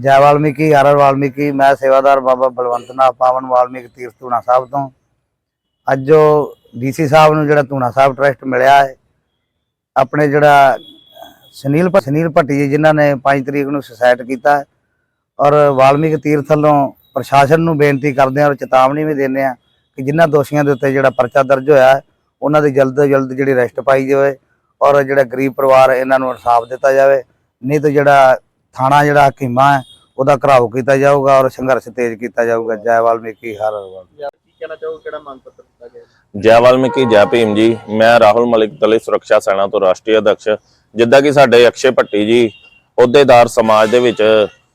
ਜੈ ਵਾਲਮੀਕੀ ਆਰ ਵਾਲਮੀਕੀ। ਮੈਂ ਸੇਵਾਦਾਰ ਬਾਬਾ ਬਲਵੰਤ ਨਾਥ ਪਾਵਨ ਵਾਲਮੀਕ ਤੀਰਥ ਧੂਣਾ ਸਾਹਿਬ ਤੋਂ। ਅੱਜ ਜੋ ਡੀਸੀ ਸਾਹਿਬ ਨੂੰ ਜਿਹੜਾ ਧੂਣਾ ਸਾਹਿਬ ਟਰਸਟ ਮਿਲਿਆ ਹੈ, ਆਪਣੇ ਜਿਹੜਾ ਸੁਨੀਲ ਭ- ਸੁਨੀਲ ਭੱਟੀ ਜੀ, ਜਿਨ੍ਹਾਂ ਨੇ 5 ਤਰੀਕ ਨੂੰ ਸੁਸਾਇਟ ਕੀਤਾ ਔਰ ਵਾਲਮੀਕ ਤੀਰਥ ਵੱਲੋਂ ਪ੍ਰਸ਼ਾਸਨ ਨੂੰ ਬੇਨਤੀ ਕਰਦੇ ਹਾਂ, ਔਰ ਚੇਤਾਵਨੀ ਵੀ ਦਿੰਦੇ ਹਾਂ ਕਿ ਜਿਨ੍ਹਾਂ ਦੋਸ਼ੀਆਂ ਦੇ ਉੱਤੇ ਜਿਹੜਾ ਪਰਚਾ ਦਰਜ ਹੋਇਆ ਉਹਨਾਂ ਦੀ ਜਲਦ ਤੋਂ ਜਲਦ ਜਿਹੜੀ ਅਰੈਸਟ ਪਾਈ ਜਾਵੇ, ਔਰ ਜਿਹੜਾ ਗਰੀਬ ਪਰਿਵਾਰ ਇਹਨਾਂ ਨੂੰ ਇਨਸਾਫ ਦਿੱਤਾ ਜਾਵੇ। ਨਹੀਂ ਤਾਂ ਜਿਹੜਾ ਥਾਣਾ ਜਿਹੜਾ ਹਕੀਮਾ ਹੈ ਉਹਦਾ ਘਰਾਓ ਕੀਤਾ ਜਾਊਗਾ ਔਰ ਸੰਘਰਸ਼ ਤੇਜ਼ ਕੀਤਾ ਜਾਊਗਾ। ਜੈ ਵਾਲਮੀਕੀ ਹਰ ਹਰ ਕਹਿਣਾ ਚਾਹੋਗੇ? ਕਿਹੜਾ ਮੰਗ ਪੱਤਰ ਦਿੱਤਾ ਗਿਆ ਜੈ ਵਾਲਮੀਕੀ ਜੈ ਭੀਮ ਜੀ ਮੈਂ ਰਾਹੁਲ ਮਲਿਕ ਦਲਿਤ ਸੁਰੱਖਿਆ ਸੈਨਾ ਤੋਂ ਰਾਸ਼ਟਰੀ ਅਧਿਕਸ਼। ਜਿੱਦਾਂ ਕਿ ਸਾਡੇ ਅਕਸ਼ੇ ਭੱਟੀ ਜੀ ਅਹੁਦੇਦਾਰ ਸਮਾਜ ਦੇ ਵਿੱਚ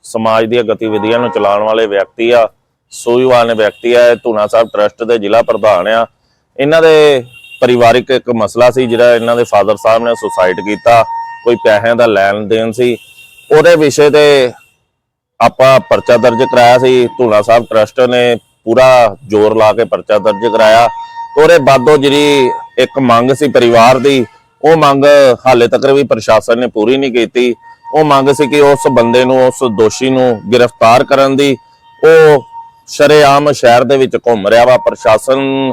ਸਮਾਜ ਦੀਆਂ ਗਤੀਵਿਧੀਆਂ ਨੂੰ ਚਲਾਉਣ ਵਾਲੇ ਵਿਅਕਤੀ ਆ ਸੂਝਵਾਨ ਵਿਅਕਤੀ ਆ ਧੂਣਾ ਸਾਹਿਬ ਟਰਸਟ ਦੇ ਜ਼ਿਲ੍ਹਾ ਪ੍ਰਧਾਨ ਆ। ਇਹਨਾਂ ਦੇ ਪਰਿਵਾਰਿਕ ਇੱਕ ਮਸਲਾ ਸੀ ਜਿਹੜਾ ਇਹਨਾਂ ਦੇ ਫਾਦਰ ਸਾਹਿਬ ਨੇ ਸੁਸਾਈਡ ਕੀਤਾ। ਕੋਈ ਪੈਸਿਆਂ ਦਾ ਲੈਣ ਦੇਣ ਸੀ। ਉਹਦੇ ਵਿਸ਼ੇ ਤੇ ਆਪਾਂ ਪਰਚਾ ਦਰਜ ਕਰਾਇਆ ਸੀ, ਧੂਣਾ ਸਾਹਿਬ ਟਰਸਟ ਨੇ ਪੂਰਾ ਜ਼ੋਰ ਲਾ ਕੇ ਪਰਚਾ ਦਰਜ ਕਰਾਇਆ। ਉਹਦੇ ਬਾਅਦੋਂ ਜਿਹੜੀ ਇੱਕ ਮੰਗ ਸੀ ਪਰਿਵਾਰ ਦੀ, ਉਹ ਮੰਗ ਹਾਲੇ ਤੱਕ ਵੀ ਪ੍ਰਸ਼ਾਸਨ ਨੇ ਪੂਰੀ ਨਹੀਂ ਕੀਤੀ। ਉਹ ਮੰਗ ਸੀ ਕਿ ਉਸ ਬੰਦੇ ਨੂੰ, ਉਸ ਦੋਸ਼ੀ ਨੂੰ ਗ੍ਰਿਫਤਾਰ ਕਰਨ ਦੀ। ਉਹ ਸ਼ਰੇਆਮ ਸ਼ਹਿਰ ਦੇ ਵਿੱਚ ਘੁੰਮ ਰਿਹਾ ਵਾ, ਪ੍ਰਸ਼ਾਸਨ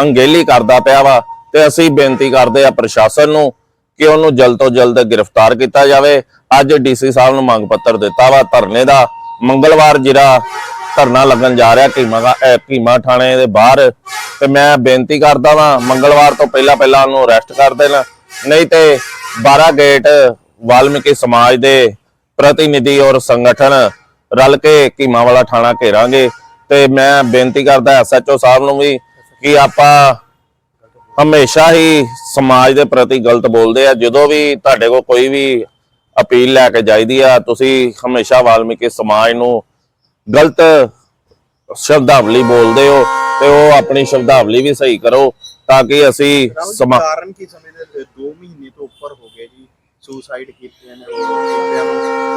ਅੰਗੇਲੀ ਕਰਦਾ ਪਿਆ ਵਾ ਤੇ ਅਸੀਂ ਬੇਨਤੀ ਕਰਦੇ ਆ ਪ੍ਰਸ਼ਾਸਨ ਨੂੰ ਕਿ ਉਹਨੂੰ ਜਲਦ ਤੋਂ ਜਲਦ ਗ੍ਰਿਫਤਾਰ ਕੀਤਾ ਜਾਵੇ। ਅੱਜ ਡੀਸੀ ਸਾਹਿਬ ਨੂੰ ਮੰਗ ਪੱਤਰ ਦਿੱਤਾ ਵਾ, ਧਰਨੇ ਦਾ। ਮੰਗਲਵਾਰ ਜਿਹੜਾ ਧਰਨਾ ਲੱਗਣ ਜਾ ਰਿਹਾ ਕੀਮਾ ਦਾ ਥਾਣੇ ਦੇ ਬਾਹਰ, ਤੇ ਮੈਂ ਬੇਨਤੀ ਕਰਦਾ ਵਾਂ, ਮੰਗਲਵਾਰ ਤੋਂ ਪਹਿਲਾਂ ਪਹਿਲਾਂ ਉਹਨੂੰ ਅਰੈਸਟ ਕਰ ਦੇਣ। ਨਹੀਂ ਤੇ 12 ਗੇਟ ਵਾਲਮੀਕੀ ਸਮਾਜ ਦੇ ਪ੍ਰਤੀਨਿਧੀ ਔਰ ਸੰਗਠਨ ਰਲ ਕੇ ਕੀਮਾ ਵਾਲਾ ਥਾਣਾ ਘੇਰਾਂਗੇ। ਤੇ ਮੈਂ ਬੇਨਤੀ ਕਰਦਾ ਐਸਐਚਓ ਸਾਹਿਬ ਨੂੰ ਵੀ ਕਿ ਆਪਾਂ ਹਮੇਸ਼ਾ ਹੀ ਸਮਾਜ ਦੇ ਪ੍ਰਤੀ ਗਲਤ ਬੋਲਦੇ ਆ। ਜਦੋਂ ਵੀ ਤੁਹਾਡੇ ਕੋਲ ਕੋਈ ਵੀ ਅਪੀਲ ਲੈ ਕੇ ਜਾਈਦੀ ਆ ਤੁਸੀਂ ਹਮੇਸ਼ਾ ਵਾਲਮੀਕੀ ਸਮਾਜ ਨੂੰ ਗਲਤ ਸ਼ਬਦਾਵਲੀ ਬੋਲਦੇ ਹੋ ਤੇ ਉਹ ਆਪਣੀ ਸ਼ਬਦਾਵਲੀ ਵੀ ਸਹੀ ਕਰੋ ਤਾਂ ਕਿ ਅਸੀਂ ਰਾਹੁਲ ਜੀ, ਸਮਾ ਕਾਰਨ ਕੀ ਸਮਝਦੇ 2 ਮਹੀਨੇ ਤੋਂ ਉੱਪਰ ਹੋ ਗਏ ਜੀ ਸੁਸਾਈਡ ਕੀਤਿਆਂ ਨੇ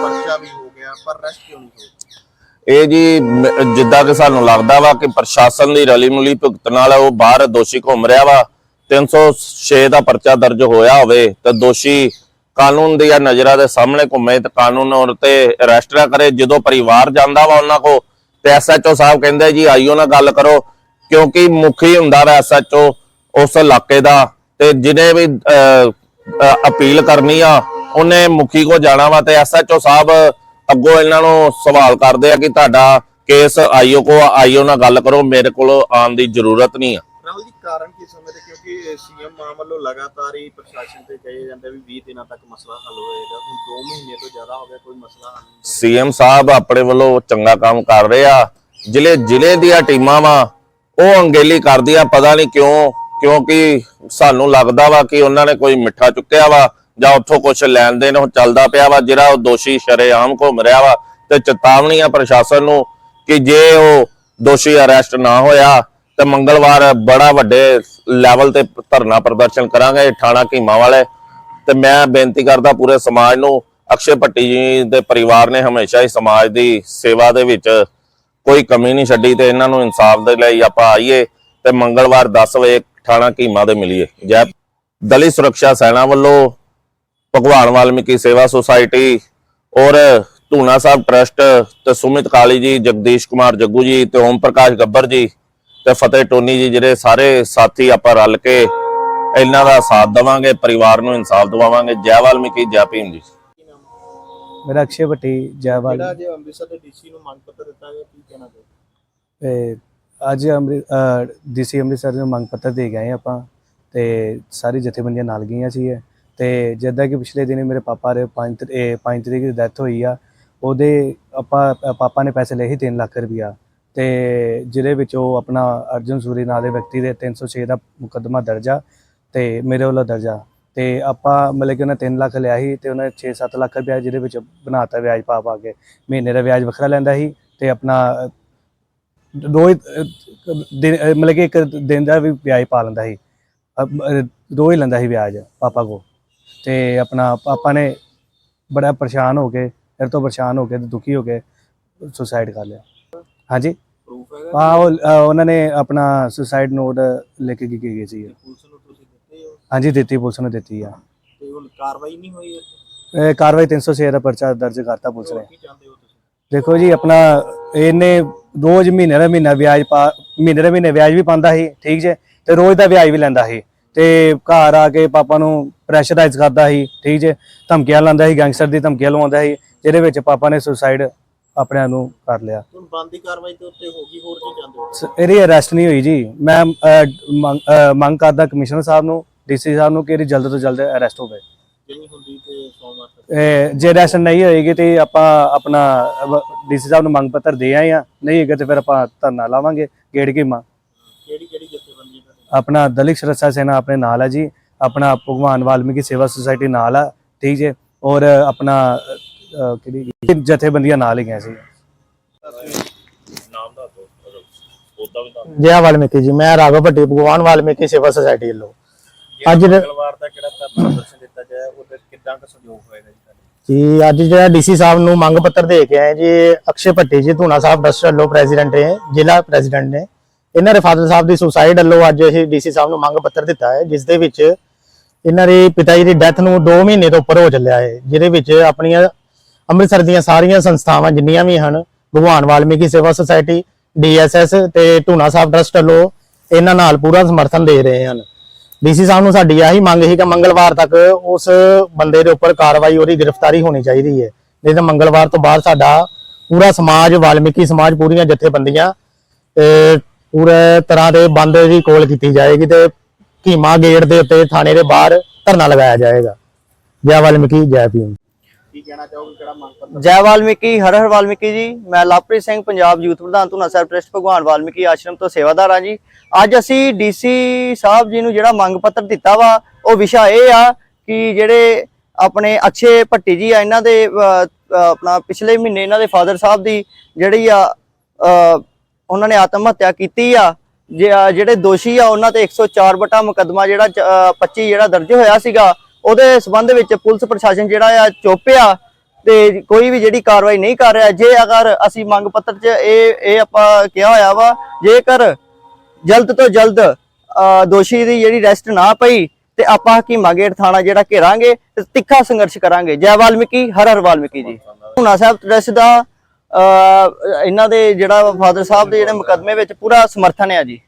ਪਰਚਾ ਵੀ ਹੋ ਗਿਆ ਪਰ ਰੈਸਟ ਕਿਉਂ ਨਹੀਂ ਹੋਈ ਇਹ ਜੀ ਜਿੱਦਾਂ ਕਿ ਸਾਨੂੰ ਲੱਗਦਾ ਵਾ ਕਿ ਪ੍ਰਸ਼ਾਸਨ ਦੀ ਰਲੀ ਮਿਲੀ ਭੁਗਤ ਨਾਲ ਉਹ ਬਾਹਰ ਦੋਸ਼ੀ ਘੁੰਮ ਰਿਹਾ ਵਾ। 306 ਦਾ ਪਰਚਾ ਦਰਜ ਹੋਇਆ ਹੋਵੇ ਤੇ ਦੋਸ਼ੀ ਕਾਨੂੰਨ ਦੀਆਂ ਨਜ਼ਰਾਂ ਦੇ ਸਾਹਮਣੇ ਘੁੰਮੇ ਤੇ ਕਾਨੂੰਨ ਉਹਨਾਂ ਤੇ ਅਰੈਸਟ ਨਾ ਕਰੇ। ਜਦੋਂ ਪਰਿਵਾਰ ਜਾਂਦਾ ਵਾ ਉਹਨਾਂ ਕੋ ਤੇ ਐਸਐਚਓ ਸਾਹਿਬ ਕਹਿੰਦੇ ਜੀ, ਆਈਓ ਨਾਲ ਗੱਲ ਕਰੋ, ਕਿਉਂਕਿ ਮੁਖੀ ਹੁੰਦਾ ਵਾ ਐਸਐਚਓ ਉਸ ਇਲਾਕੇ ਦਾ ਤੇ ਜਿਹਨੇ ਵੀ ਅਪੀਲ ਕਰਨੀ ਆ, ਉਹਨੇ ਮੁਖੀ ਕੋ ਜਾਣਾ ਵਾ ਤੇ ਐਸਐਚਓ ਸਾਹਿਬ ਅੱਗੋਂ ਇਹਨਾਂ ਨੂੰ ਸਵਾਲ ਕਰਦੇ ਆ ਕਿ ਤੁਹਾਡਾ ਕੇਸ ਆਈਓ ਕੋ ਆਈਓ ਨਾਲ ਗੱਲ ਕਰੋ, ਮੇਰੇ ਕੋਲ ਆਉਣ ਦੀ ਜ਼ਰੂਰਤ ਨਹੀਂ ਆ। ਰਾਹੁਲ ਜੀ, ਕਾਰਨ ਕੀ ਸਮਝਦੇ ਕਿਉਂਕਿ ਸੀਐਮ ਮਾਂ ਵੱਲੋਂ ਲਗਾਤਾਰ ਹੀ ਪ੍ਰਸ਼ਾਸਨ ਤੇ ਕਹੇ ਜਾਂਦੇ ਵੀ 20 ਦਿਨਾਂ ਤੱਕ ਮਸਲਾ ਹੱਲ ਹੋਏਗਾ। ਹੁਣ 2 ਮਹੀਨੇ ਤੋਂ ਜ਼ਿਆਦਾ ਹੋ ਗਿਆ, ਕੋਈ ਮਸਲਾ ਹੱਲ ਨਹੀਂ ਸੀਐਮ ਸਾਹਿਬ ਆਪਣੇ ਵੱਲੋਂ ਚੰਗਾ ਕੰਮ ਕਰ ਰਹੇ ਆ। ਜ਼ਿਲ੍ਹੇ ਜ਼ਿਲ੍ਹੇ ਦੀਆਂ ਟੀਮਾਂ ਵਾ, ਉਹ ਅੰਗੇਲੀ ਕਰਦੀਆਂ, ਪਤਾ ਨਹੀਂ ਕਿਉਂ, ਕਿਉਂਕਿ ਸਾਨੂੰ ਲੱਗਦਾ ਵਾ ਕਿ ਉਹਨਾਂ ਨੇ ਕੋਈ ਮਿੱਠਾ ਚੁੱਕਿਆ ਵਾ, ਜਾਂ ਉੱਥੋਂ ਕੁਝ ਲੈਣ ਦੇਣ ਚੱਲਦਾ ਪਿਆ ਵਾ, ਜਿਹੜਾ ਉਹ ਦੋਸ਼ੀ ਸ਼ਰੇਆਮ ਘੁੰਮ ਰਿਹਾ ਵਾ। ਤੇ ਚੇਤਾਵਨੀ ਆ ਪ੍ਰਸ਼ਾਸਨ ਨੂੰ ਕਿ ਜੇ ਉਹ ਦੋਸ਼ੀ ਅਰੈਸਟ ਨਾ ਹੋਇਆ ਤੇ ਮੰਗਲਵਾਰ ਬੜਾ ਵੱਡੇ ਲੈਵਲ ਤੇ ਧਰਨਾ ਪ੍ਰਦਰਸ਼ਨ ਕਰਾਂਗੇ ਥਾਣਾ ਕੀਮਾ ਵਾਲੇ। ਤੇ ਮੈਂ ਬੇਨਤੀ ਕਰਦਾ ਪੂਰੇ ਸਮਾਜ ਨੂੰ, ਅਕਸ਼ੇ ਭੱਟੀ ਜੀ ਦੇ ਪਰਿਵਾਰ ਨੇ ਹਮੇਸ਼ਾ ਹੀ ਸਮਾਜ ਦੀ ਸੇਵਾ ਦੇ ਵਿੱਚ ਕੋਈ ਕਮੀ ਨਹੀਂ ਛੱਡੀ ਤੇ ਇਹਨਾਂ ਨੂੰ ਇਨਸਾਫ ਦੇ ਲਈ ਆਪਾਂ ਆਈਏ ਤੇ ਮੰਗਲਵਾਰ 10 ਵਜੇ ਥਾਣਾ ਕੀਮਾ ਦੇ ਮਿਲੀਏ। ਜੈ ਦਲਿਤ ਸੁਰੱਖਿਆ ਸੈਨਾ ਵੱਲੋਂ ਭਗਵਾਨ ਵਾਲਮੀਕੀ ਸੇਵਾ ਸੁਸਾਇਟੀ ਔਰ ਧੂਣਾ ਸਾਹਿਬ ਟਰਸਟ ਤੇ ਸੁਮਿਤ ਕਾਲੀ ਜੀ, ਜਗਦੀਸ਼ ਕੁਮਾਰ ਜੱਗੂ ਜੀ ਤੇ ਓਮ ਪ੍ਰਕਾਸ਼ ਗੱਬਰ ਜੀ ਤੇ ਫਤਿਹ ਟੋਨੀ ਜੀ ਜਿਹੜੇ ਸਾਰੇ ਸਾਥੀ ਆਪਾਂ ਰਲ ਕੇ ਇਹਨਾਂ ਦਾ ਸਾਥ ਦੇਵਾਂਗੇ ਪਰਿਵਾਰ ਨੂੰ ਇਨਸਾਫ ਦਿਵਾਵਾਂਗੇ। ਜੈ ਵਾਲਮੀਕੀ ਜੈ ਭੀਮ ਜੀ। ਮੇਰਾ ਅਕਸ਼ੇ ਭੱਟੀ ਜੈ ਵਾਲ ਜਿਹੜਾ ਜੇ ਅੰਮ੍ਰਿਤਸਰ ਦੇ ਡੀਸੀ ਨੂੰ ਮੰਗ ਪੱਤਰ ਦਿੱਤਾ ਗਿਆ ਕੀ ਕਹਿਣਾ ਤੇ ਅੱਜ ਅੰਮ੍ਰਿਤ ਡੀਸੀ ਅੰਮ੍ਰਿਤਸਰ ਨੂੰ ਮੰਗ ਪੱਤਰ ਦੇ ਗਏ ਆਪਾਂ ਤੇ ਸਾਰੀ ਜਥੇਬੰਦੀਆਂ ਨਾਲ ਗਈਆਂ ਸੀ ਤੇ ਜਿੱਦਾਂ ਕਿ ਪਿਛਲੇ ਦਿਨੀ ਮੇਰੇ ਪਾਪਾ ਦੇ 5 5 ਤਰੀਕ ਦੀ ਡੈਥ ਹੋਈ ਆ ਉਹਦੇ ਆਪਾਂ ਪਾਪਾ ਨੇ ਪੈਸੇ ਲਏ ਸੀ 3 ਲੱਖ ਰੁਪਇਆ। ਤੇ ਜਿਹਦੇ ਵਿੱਚ ਉਹ ਆਪਣਾ ਅਰਜੁਨ ਸੂਰੀ ਨਾਂ ਦੇ ਵਿਅਕਤੀ ਦੇ 306 ਦਾ ਮੁਕੱਦਮਾ ਦਰਜਾ ਤੇ ਮੇਰੇ ਵੱਲੋਂ ਦਰਜਾ ਤੇ ਆਪਾਂ ਮਤਲਬ ਕਿ ਉਹਨੇ 3 ਲੱਖ ਲਿਆ ਸੀ ਤੇ ਉਹਨੇ 6-7 ਲੱਖ ਰੁਪਇਆ ਜਿਹਦੇ ਵਿੱਚ ਬਣਾਤਾ ਵਿਆਜ ਪਾ ਪਾ ਕੇ। ਮਹੀਨੇ ਦਾ ਵਿਆਜ ਵੱਖਰਾ ਲੈਂਦਾ ਸੀ ਤੇ ਆਪਣਾ ਰੋਜ਼ ਦਿਨ ਮਤਲਬ ਕਿ ਇੱਕ ਦਿਨ ਦਾ ਵੀ ਵਿਆਜ ਪਾ ਲੈਂਦਾ ਸੀ। ਰੋਜ਼ ਲੈਂਦਾ ਸੀ ਵਿਆਜ ਪਾਪਾ ਕੋ ਤੇ ਆਪਣਾ ਪਾਪਾ ਨੇ ਬੜਾ ਪਰੇਸ਼ਾਨ ਹੋ ਕੇ ਫਿਰ ਤੋਂ ਪਰੇਸ਼ਾਨ ਹੋ ਕੇ ਤੇ ਦੁਖੀ ਹੋ ਕੇ ਸੁਸਾਈਡ ਕਰ ਲਿਆ। ਹਾਂਜੀ? ਪ੍ਰੂਫ ਹੈਗਾ ਆ ਉਹ ਅ, ਉਹਨਾਂ ਨੇ ਆਪਣਾ ਸੁਸਾਈਡ ਨੋਟ ਲੈ ਕੇ ਗਏ ਸੀ ਪੁਲਿਸ ਨੂੰ ਤੁਸੀਂ ਦਿੱਤੇ ਹੋ? ਹਾਂਜੀ ਦਿੱਤੀ ਪੁਲਿਸ ਨੇ ਦਿੱਤੀ ਆ। ਤੇ ਹੁਣ ਕਾਰਵਾਈ ਨਹੀਂ ਹੋਈ ਇਹ 'ਤੇ? ਇਹ ਕਾਰਵਾਈ 306 ਦਾ ਪਰਚਾ ਦਰਜ ਕਰਤਾ ਪੁਲਿਸ ਨੇ। ਕੀ ਚਾਹੁੰਦੇ ਹੋ ਤੁਸੀਂ? ਦੇਖੋ ਜੀ ਆਪਣਾ ਇਹਨੇ ਰੋਜ਼ ਮਹੀਨੇ ਦਾ ਮਹੀਨਾ ਵਿਆਜ ਪਾ ਮਹੀਨੇ ਦਾ ਮਹੀਨੇ ਵਿਆਜ ਵੀ ਪਾਉਂਦਾ ਸੀ ਠੀਕ ਜੇ? ਤੇ ਰੋਜ਼ ਦਾ ਵਿਆਜ ਵੀ ਲੈਂਦਾ ਸੀ। ਤੇ ਘਰ ਆ ਕੇ ਪਾਪਾ ਨੂੰ ਪ੍ਰੈਸ਼ਰਾਈਜ਼ ਕਰਦਾ ਸੀ ਠੀਕ ਜੇ? ਧਮਕੀਆਂ ਲਾਉਂਦਾ ਸੀ ਗੈਂਗਸਟਰ ਦੀ ਧਮਕੀਆਂ ਲਵਾਉਂਦਾ ਸੀ ਜਿਹਦੇ ਵਿੱਚ ਪਾਪਾ ਨੇ ਸੁਸਾਈਡ ਆਪਣੇ ਆਪ ਨੂੰ ਕਰ ਲਿਆ। ਹੁਣ ਬੰਦੀ ਕਾਰਵਾਈ ਦੇ ਉੱਤੇ ਹੋ ਗਈ ਹੋਰ ਕੀ ਹੋ? ਸ- ਇਹਦੀ ਅਰੈਸਟ ਨਹੀਂ ਹੋਈ ਜੀ। ਮੈਂ ਅਹ, ਮੰਗ ਅਹ, ਮੰਗ ਕਰਦਾ ਕਮਿਸ਼ਨਰ ਸਾਹਿਬ ਨੂੰ ਡੀਸੀ ਸਾਹਿਬ ਨੂੰ ਕਿ ਇਹਦੀ ਜਲਦ ਤੋਂ ਜਲਦ ਅਰੈਸਟ ਹੋਵੇ। ਜਿਹੜੀ ਹੁੰਦੀ ਤੇ ਸੋਮਵਾਰ ਤੱਕ ਇਹ ਜੇ ਅਰੈਸਟ ਨਹੀਂ ਹੋਏਗੀ ਤੇ ਆਪਾਂ ਆਪਣਾ ਡੀਸੀ ਸਾਹਿਬ ਨੂੰ ਮੰਗ ਪੱਤਰ ਦੇ ਆਏ ਆ ਨਹੀਂ ਹੋਏਗਾ ਤੇ ਫਿਰ ਆਪਾਂ ਧਰਨਾ ਲਾਵਾਂਗੇ ਗੇੜ ਕੀਮਾ ਕਿਹੜੀ ਕਿਹੜੀ ਜਥੇਬੰਦੀ ਦਾ ਆਪਣਾ ਦਲਿਤ ਸੁਰੱਖਿਆ ਸੈਨਾ ਆਪਣੇ ਨਾਲ ਹੈ ਜੀ। ਆਪਣਾ ਭਗਵਾਨ ਵਾਲਮੀਕੀ ਸੇਵਾ ਸੁਸਾਇਟੀ ਨਾਲ ਆ ਠੀਕ ਜੇ। ਔਰ ਆਪਣਾ ਅਹ, ਕਿਹੜੀ ਜਥੇਬੰਦੀਆਂ ਨਾਲ ਹੀ ਗਏ ਸੀ। ਜੈ ਵਾਲਮੀਕੀ ਜੀ ਮੈਂ ਰਾਘਵ ਭੱਟੀ ਭਗਵਾਨ ਵਾਲਮੀਕੀ ਸੇਵਾ ਸੁਸਾਇਟੀ ਵੱਲੋਂ। ਅੱਜ ਦੇ- ਮੰਗਲਵਾਰ ਦਾ ਕਿਹੜਾ ਧਰਨਾ ਪ੍ਰਦਰਸ਼ਨ ਦਿੱਤਾ ਜਾਇਆ ਉਹਦੇ ਕਿੱਦਾਂ ਦਾ ਸਹਿਯੋਗ ਹੋਏਗਾ ਜੀ ਤੁਹਾਡਾ? ਜੀ ਅੱਜ ਜਿਹੜਾ ਡੀਸੀ ਸਾਹਿਬ ਨੂੰ ਮੰਗ ਪੱਤਰ ਦੇ ਕੇ ਆਏ ਜੀ ਅਕਸ਼ੇ ਭੱਟੀ ਜੀ ਧੂਣਾ ਸਾਹਿਬ ਡਸਟ ਵੱਲੋਂ ਪ੍ਰੈਜ਼ੀਡੈਂਟ ਹੈ ਜ਼ਿਲ੍ਹਾ ਪ੍ਰੈਜ਼ੀਡੈਂਟ ਨੇ ਇਹਨਾਂ ਦੇ ਫਾਦਰ ਸਾਹਿਬ ਦੀ ਸੁਸਾਈਡ ਵੱਲੋਂ ਅੱਜ ਅਸੀਂ ਡੀਸੀ ਸਾਹਿਬ ਨੂੰ ਮੰਗ ਪੱਤਰ ਦਿੱਤਾ ਹੈ ਜਿਸ ਦੇ ਵਿੱਚ ਇਹਨਾਂ ਦੇ ਪਿਤਾ ਜੀ ਦੀ ਡੈਥ ਨੂੰ 2 ਮਹੀਨੇ ਤੋਂ ਉੱਪਰ ਹੋ ਚੱਲਿਆ ਹੈ ਜਿਹਦੇ ਵਿੱਚ ਆਪਣੀਆਂ ਅੰਮ੍ਰਿਤਸਰ ਦੀਆਂ ਸਾਰੀਆਂ ਸੰਸਥਾਵਾਂ ਜਿੰਨੀਆਂ ਵੀ ਹਨ, ਭਗਵਾਨ ਵਾਲਮੀਕੀ ਸੇਵਾ ਸੁਸਾਇਟੀ ਡੀਐਸਐਸ ਤੇ ਧੂਣਾ ਸਾਹਿਬ ਟਰਸਟ ਵੱਲੋਂ ਇਹਨਾਂ ਨਾਲ ਪੂਰਾ ਸਮਰਥਨ ਦੇ ਰਹੇ ਹਨ। ਡੀਸੀ ਸਾਹਿਬ ਨੂੰ ਸਾਡੀ ਆਹੀ ਮੰਗ ਸੀ ਕਿ ਮੰਗਲਵਾਰ ਤੱਕ ਉਸ ਬੰਦੇ ਦੇ ਉੱਪਰ ਕਾਰਵਾਈ, ਉਹਦੀ ਗ੍ਰਿਫਤਾਰੀ ਹੋਣੀ ਚਾਹੀਦੀ ਹੈ। ਨਹੀਂ ਤਾਂ ਮੰਗਲਵਾਰ ਤੋਂ ਬਾਅਦ ਸਾਡਾ ਪੂਰਾ ਸਮਾਜ, ਵਾਲਮੀਕੀ ਸਮਾਜ ਪੂਰੀਆਂ ਜਥੇਬੰਦੀਆਂ, ਤੇ ਪੂਰੇ ਤਰ੍ਹਾਂ ਦੇ ਬੰਦ ਦੀ ਕੋਲ ਕੀਤੀ ਜਾਏਗੀ ਤੇ ਕੀਮਾ ਗੇਟ ਦੇ ਉੱਤੇ, ਥਾਣੇ ਦੇ ਬਾਹਰ ਧਰਨਾ ਲਗਾਇਆ ਜਾਏਗਾ। ਜੈ ਵਾਲਮੀਕੀ, ਜੈ ਭੀਮ। ਕੀ ਕਹਿਣਾ ਚਾਹੋਗੇ, ਕਿਹੜਾ ਮੰਗ ਪੱਤਰ? ਜੈ ਵਾਲਮੀਕੀ, ਹਰ ਹਰ ਵਾਲਮੀਕੀ ਜੀ। ਮੈਂ ਲਵਪ੍ਰੀਤ ਸਿੰਘ, ਪੰਜਾਬ ਯੂਥ ਪ੍ਰਧਾਨ ਧੂਨਾ ਸਾਹਿਬ ਭਗਵਾਨ ਵਾਲਮੀਕੀ ਆਸ਼ਰਮ ਤੋਂ ਸੇਵਾਦਾਰ ਹਾਂ ਜੀ। ਅੱਜ ਅਸੀਂ ਡੀਸੀ ਸਾਹਿਬ ਜੀ ਨੂੰ ਜਿਹੜਾ ਮੰਗ ਪੱਤਰ ਦਿੱਤਾ ਵਾ, ਉਹ ਵਿਸ਼ਾ ਇਹ ਆ ਕਿ ਜਿਹੜੇ ਆਪਣੇ ਅਕਸ਼ੇ ਭੱਟੀ ਜੀ ਆ, ਇਹਨਾਂ ਦੇ ਆਪਣਾ ਪਿਛਲੇ ਮਹੀਨੇ ਇਹਨਾਂ ਦੇ ਫਾਦਰ ਸਾਹਿਬ ਦੀ ਜਿਹੜੀ ਆ ਉਹਨਾਂ ਨੇ ਆਤਮ ਹੱਤਿਆ ਕੀਤੀ ਆ ਜਿਹੜੇ ਦੋਸ਼ੀ ਆ, ਉਹਨਾਂ ਤੇ 104 ਬਟਾ ਮੁਕੱਦਮਾ ਜਿਹੜਾ ਚ- 25 ਜਿਹੜਾ ਦਰਜ ਹੋਇਆ ਸੀਗਾ ਉਹਦੇ ਸਬੰਧ ਵਿੱਚ ਪੁਲਿਸ ਪ੍ਰਸ਼ਾਸਨ ਜਿਹੜਾ ਆ ਚੁੱਪ ਤੇ ਕੋਈ ਵੀ ਜਿਹੜੀ ਕਾਰਵਾਈ ਨਹੀਂ ਕਰ ਰਿਹਾ ਜੇ ਅਗਰ ਅਸੀਂ ਮੰਗ ਪੱਤਰ 'ਚ ਇਹ ਇਹ ਆਪਾਂ ਕਿਹਾ ਹੋਇਆ ਵਾ ਜੇਕਰ ਜਲਦ ਤੋਂ ਜਲਦ ਦੋਸ਼ੀ ਦੀ ਜਿਹੜੀ ਰੈਸਟ ਨਾ ਪਈ ਤੇ ਆਪਾਂ ਹਕੀਮਾ ਗੇਟ ਥਾਣਾ ਜਿਹੜਾ ਘੇਰਾਂਗੇ ਤੇ ਤਿੱਖਾ ਸੰਘਰਸ਼ ਕਰਾਂਗੇ। ਜੈ ਵਾਲਮੀਕੀ ਹਰ ਹਰ ਵਾਲਮੀਕੀ ਜੀ। ਹੁਣਾ ਸਾਹਿਬ ਟਰਸਟ ਦਾ ਅਹ, ਇਹਨਾਂ ਦੇ ਜਿਹੜਾ ਫਾਦਰ ਸਾਹਿਬ ਦੇ ਜਿਹੜੇ ਮੁਕੱਦਮੇ ਵਿੱਚ ਪੂਰਾ ਸਮਰਥਨ ਹੈ ਜੀ।